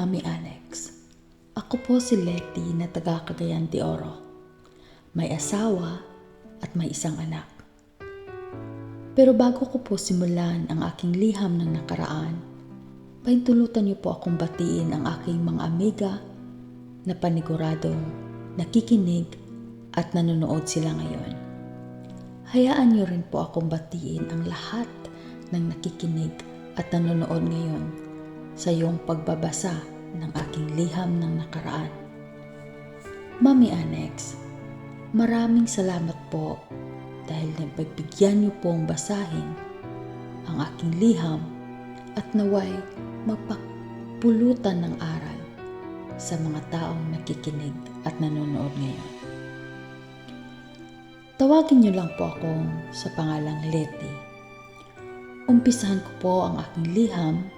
Mami Alex. Ako po si Letty na taga Cagayan de Oro. May asawa at may isang anak. Pero bago ko po simulan ang aking liham ng nakaraan, paintulutan niyo po akong batiin ang aking mga amiga na paniguradong nakikinig at nanonood sila ngayon. Hayaan niyo rin po akong batiin ang lahat ng nakikinig at nanonood ngayon sa iyong pagbabasa ng aking liham ng nakaraan. Mami Annex, maraming salamat po dahil napagbigyan niyo pong basahin ang aking liham at naway magpapulutan ng aral sa mga taong nakikinig at nanonood ngayon. Tawagin niyo lang po akong sa pangalang Letty. Umpisahan ko po ang aking liham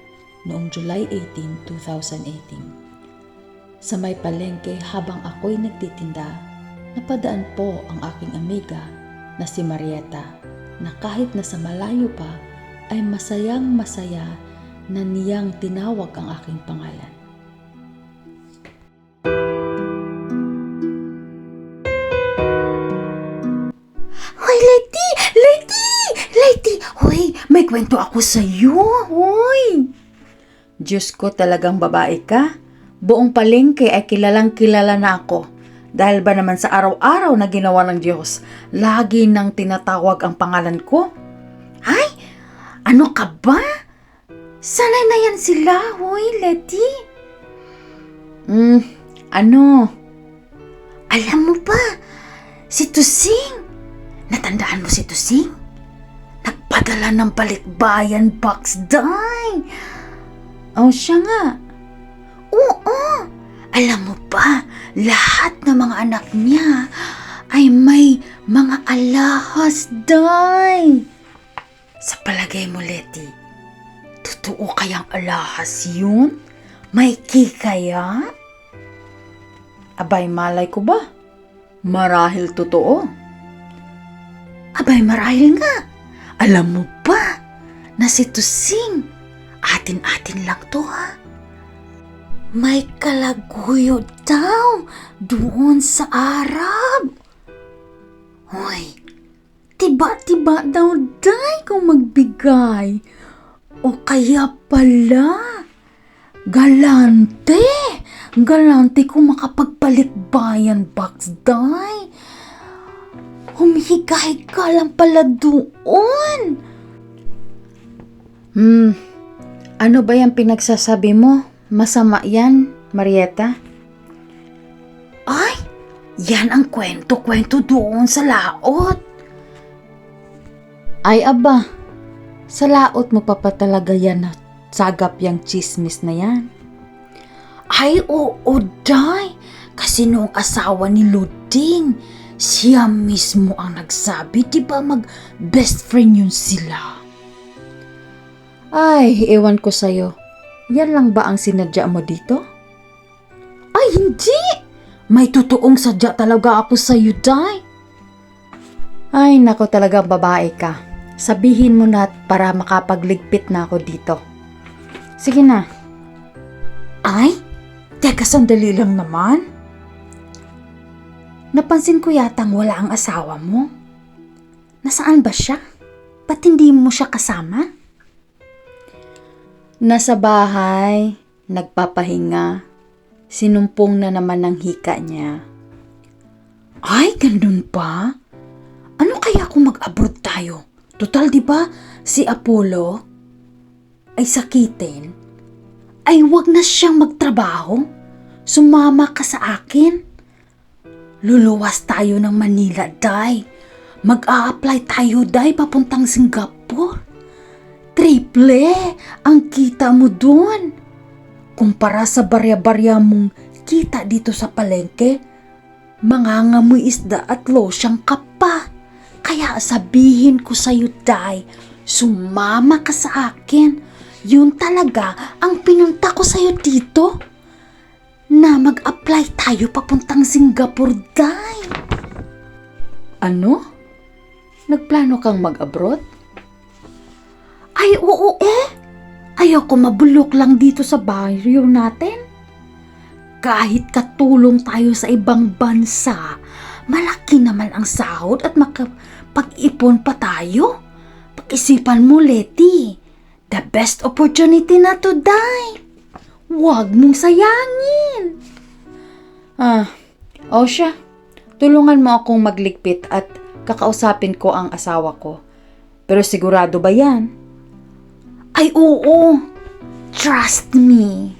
noong July 18, 2018. Sa may palengke habang ako'y nagtitinda, napadaan po ang aking amiga na si Marieta na kahit nasa malayo pa ay masayang masaya na niyang tinawag ang aking pangalan. Hoy, Leti! Leti! Leti! Hoy, may kwento ako sa iyo. Hoy! Diyos ko talagang babae ka. Buong palengke ay kilalang kilala na ako. Dahil ba naman sa araw-araw na ginawa ng Diyos, lagi nang tinatawag ang pangalan ko? Ay, ano ka ba? Sanay na yan sila, hoy, Leti. Hmm, ano? Alam mo ba, si Tusing, natandaan mo si Tusing? Nagpadala ng balikbayan box dye. Oh, siya nga. Oo, alam mo ba, lahat ng mga anak niya ay may mga alahas dye. Sa palagay mo, Leti, totoo kayang alahas yun? May key kaya? Abay, malay ko ba? Marahil totoo. Abay, marahil nga. Alam mo ba na si Tusing, atin-atin lang to ha? May kalaguyo daw doon sa Arab. Hoy, tiba-tiba daw day kung magbigay. O kaya pala, galante. Galante kung makapagpalikbayan box day. Humihigay ka lang pala doon. Hmm, ano ba yung pinagsasabi mo? Masama yan, Marieta? Ay, yan ang kwento-kwento doon sa laot. Ay aba, sa laot mo pa pa talaga yan na sagap yung chismis na yan. Ay, oo, Day. Kasi noong asawa ni Luding, siya mismo ang nagsabi, di ba mag-best friend yun sila? Ay, ewan ko sa'yo. Yan lang ba ang sinadya mo dito? Ay, hindi! May totoong sadya talaga ako sa'yo, Day. Ay, nako talaga babae ka. Sabihin mo na para makapagligpit na ako dito. Sige na. Ay, teka sandali lang naman. Napansin ko yatang wala ang asawa mo. Nasaan ba siya? Ba't hindi mo siya kasama? Nasa bahay, nagpapahinga. Sinumpong na naman ng hika niya. Ay, ganun pa? Ano kaya kung mag-abroad tayo? Total, di ba, si Apollo ay sakitin? Ay, wag na siyang magtrabaho. Sumama ka sa akin. Luluwas tayo ng Manila, Day. Mag-a-apply tayo, Day, papuntang Singapore. Triple ang kita mo doon. Kumpara sa barya-barya mong kita dito sa palengke, mangangamoy isda at losyang ka pa. Kaya sabihin ko sa'yo, Day, sumama ka sa akin. Yun talaga ang pinunta ko sa'yo dito. Na mag-apply tayo papuntang Singapore, Day. Ano? Nagplano kang mag-abroad? Ay, oo eh. Ayoko mabulok lang dito sa baryo natin. kahit katulong tayo sa ibang bansa, malaki naman ang sahod at makapag-ipon pa tayo. Pag-isipan mo, Leti. The best opportunity na to die. Huwag mong sayangin. Ah, o siya. Tulungan mo akong magligpit at kakausapin ko ang asawa ko. Pero sigurado ba yan? Ay, oo. Trust me.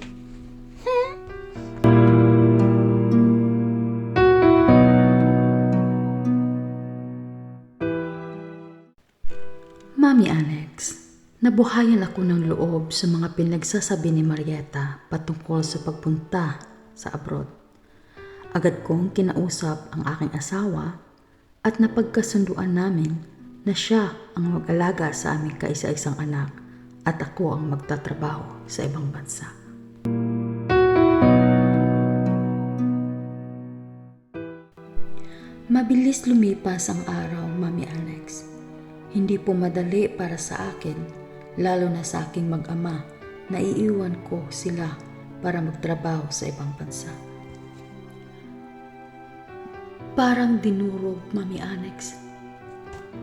Mami Alex, nabuhayan ako ng loob sa mga pinagsasabi ni Marietta patungkol sa pagpunta sa abroad. Agad kong kinausap ang aking asawa at napagkasunduan namin na siya ang mag-alaga sa aming kaisa-isang anak at ako ang magtatrabaho sa ibang bansa. Mabilis lumipas ang araw, Mami Alex. Hindi po madali para sa akin, lalo na sa aking mag-ama, na iiwan ko sila para magtrabaho sa ibang bansa. Parang dinurog, Mami Alex,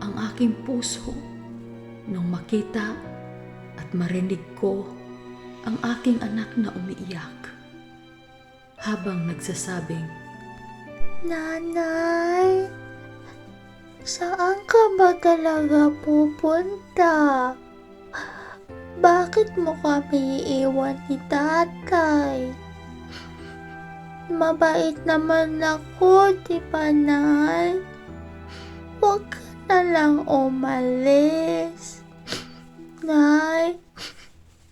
ang aking puso nung makita at marinig ko ang aking anak na umiiyak habang nagsasabing, Nanay, saan ka ba talaga pupunta? Bakit mo kami iiwan ni tatay? Mabait naman ako, di ba, Nay? Huwag ka na lang umalis. Nay,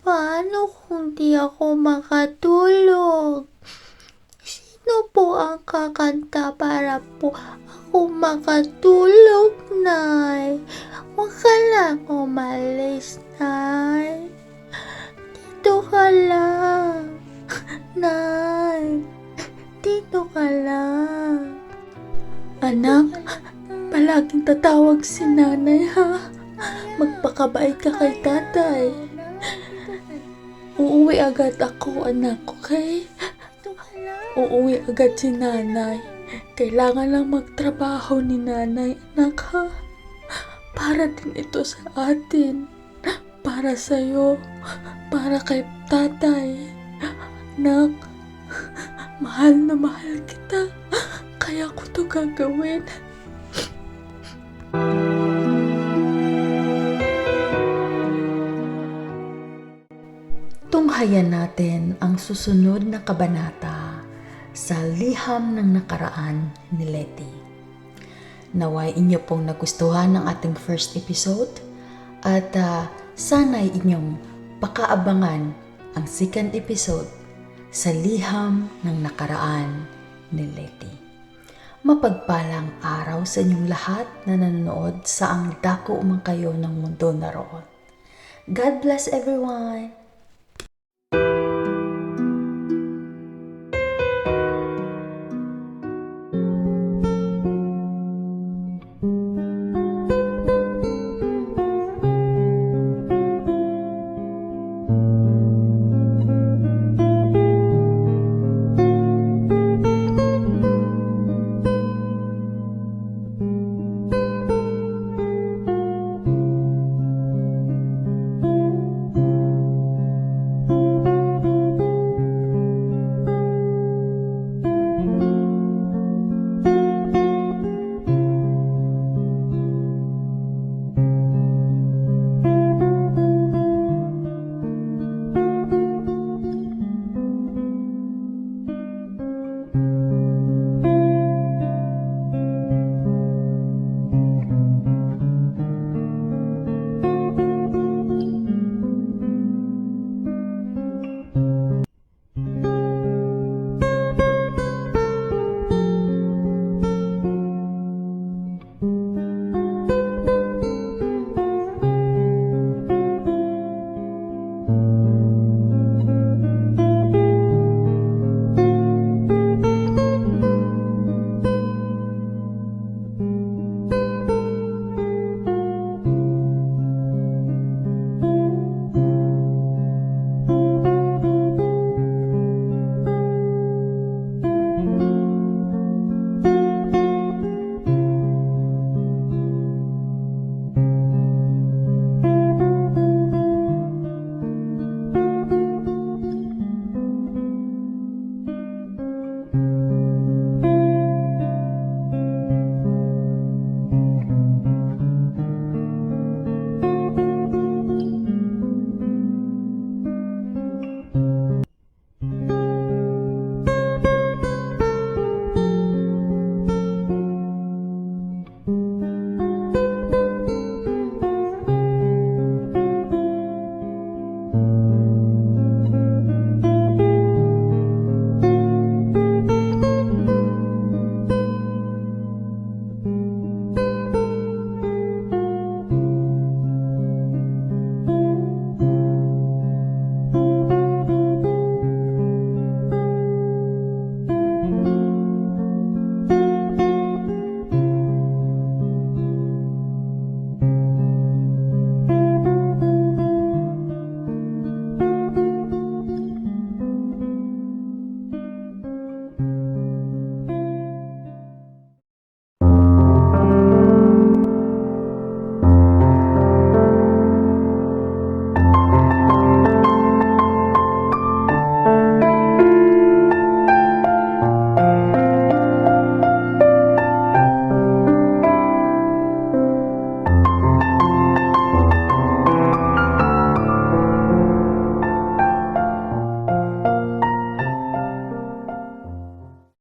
paano kung di ako makatulog? Sino po ang kakanta para po ako makatulog, Nay? Huwag ka lang umalis, Nay. Dito ka lang. Nay, dito ka lang. Anak, palaging tatawag si nanay, ha? Magpakabait ka kay tatay. Uuwi agad ako, anak, okay? Uuwi agad si nanay. Kailangan lang magtrabaho ni nanay, anak ha. Para din ito sa atin. Para sa'yo. Para kay tatay. Anak, mahal na mahal kita. Kaya ko to gagawin. Tunghayan natin ang susunod na kabanata sa liham ng nakaraan ni Letty. Naway inyo pong nagustuhan ng ating first episode at ah, sana'y inyong pakaabangan ang second episode sa liham ng nakaraan ni Letty. Mapagpalang araw sa inyong lahat na nanonood sa ang dako man kayo ng mundo na roon. God bless everyone!